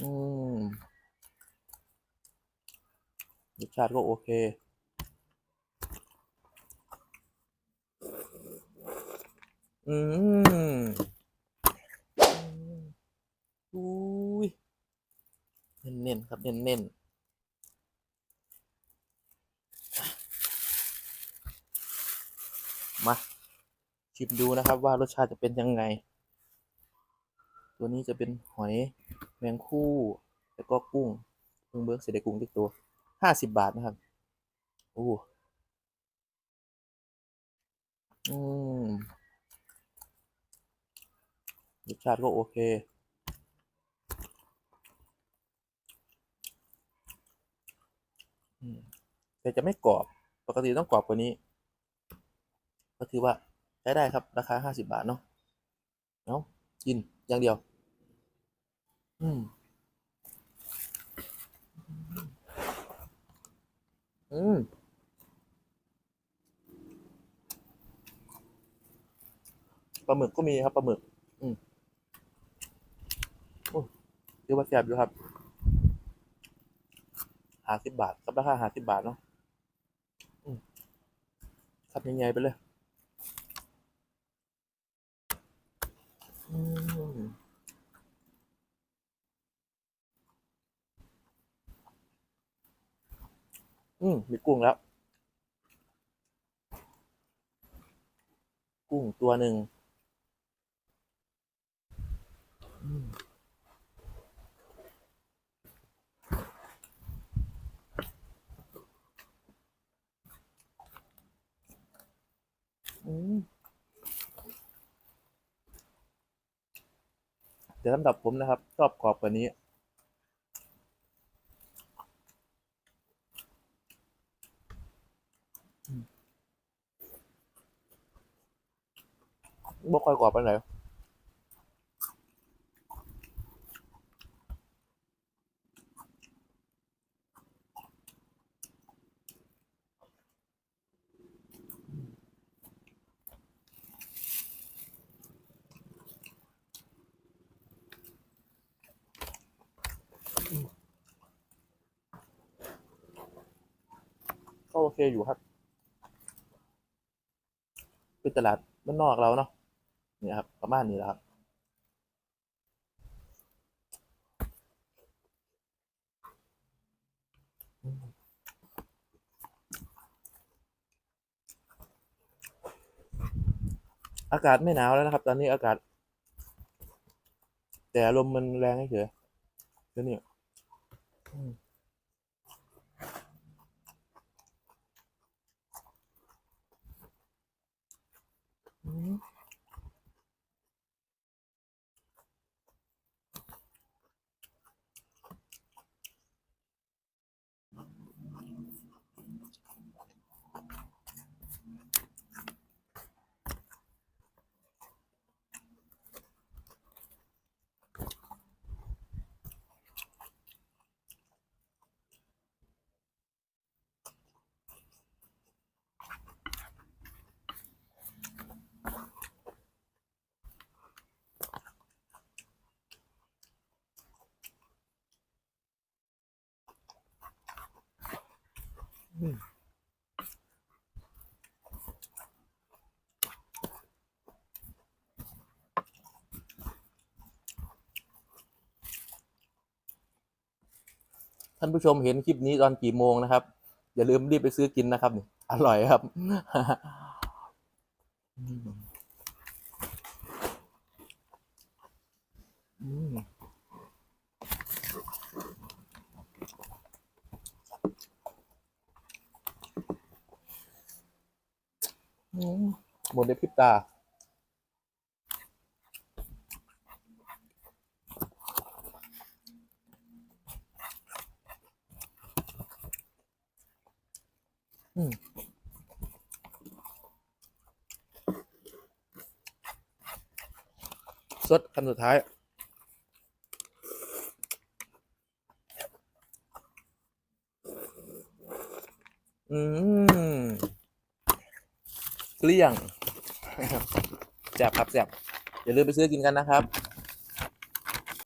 อืมรสชาติก็โอเค อืมอุ้ยเน้นๆครับเน้นๆมาชิมดูนะครับว่ารสชาติจะเป็นยังไง ตัวนี้จะเป็นหอยแมงคู่ แล้วก็กุ้งเพิ่งเบิร์กเสร็จได้กุ้งที่ตัวห้าสิบบาทนะครับโอ้อืมรสชาติก็โอเคแต่จะไม่กรอบ ปกติต้องกรอบกว่านี้ ก็ถือว่าใช้ได้ครับ ราคาห้าสิบบาทเนาะเอาะกินอย่างเดียว อืมอืมปลาหมึกก็มีครับปลาหมึก อืมโอ้เรียกว่าแซ่บอยู่ครับห้าสิบบาทกับราคาห้าสิบบาทเนาะอืมครับยังไงไปเลย อืม อืมมีกุ้งแล้ว กุ้งตัวหนึ่งอืมอืมแต่สำหรับผมนะครับชอบกรอบกว่านี้ บ่ค่อยกรอบปไหนก็โอเคอยู่ครับเป็นตลาดบ้านนอกเราเนาะ นี่ครับ ประมาณนี้และครับ อากาศไม่หนาวแล้วนะครับ ตอนนี้อากาศ แต่ลมมันแรงเฉยๆเดี๋ยวนี้อืม ท่านผู้ชมเห็นคลิปนี้ตอนกี่โมงนะครับ อย่าลืมรีบไปซื้อกินนะครับอร่อยครับอืมอืมอืม หมดในพริบตา อืมสดคำสุดท้าย อืม เกลี้ยงนะครับครับแจบอย่าลืมไปซื้อกินกันนะครับ